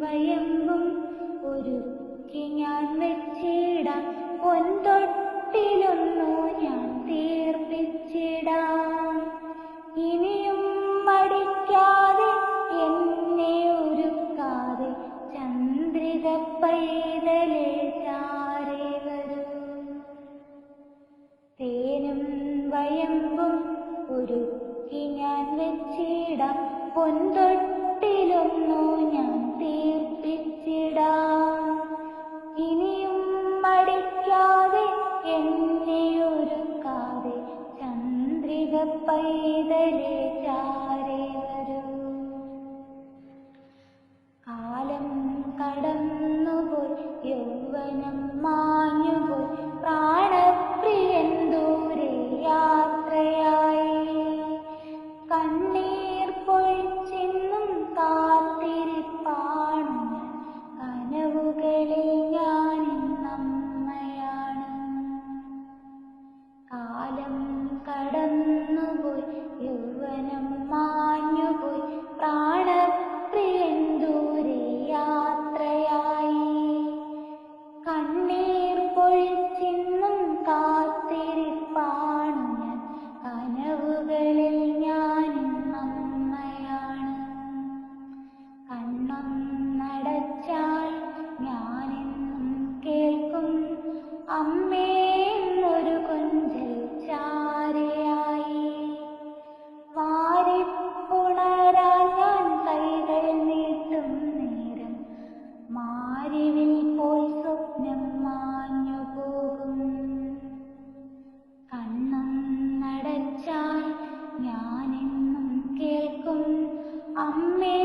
വയമ്പും ഒരുക്കി ഞാൻ വെച്ചിടാം. പൊൻതൊട്ടിലൊന്നു ഞാൻ തീർപ്പിച്ചിടാം. ഇനിയും മടിക്കാതെ എന്നെ ഒരുക്കാതെ ചന്ദ്രിക പൈതലേ ചാരേ വരൂ. തേനും വയമ്പും ഒരുക്കി ഞാൻ വെച്ചിടാം. പൊൻതൊട്ടിലൊന്നു ഞാൻ തീർപ്പിച്ചിടാം ഇനിയും മടിക്കാതെ എന്നെ ഒരുക്കാതെ ചന്ദ്രിക ചാരി. അമ്മേ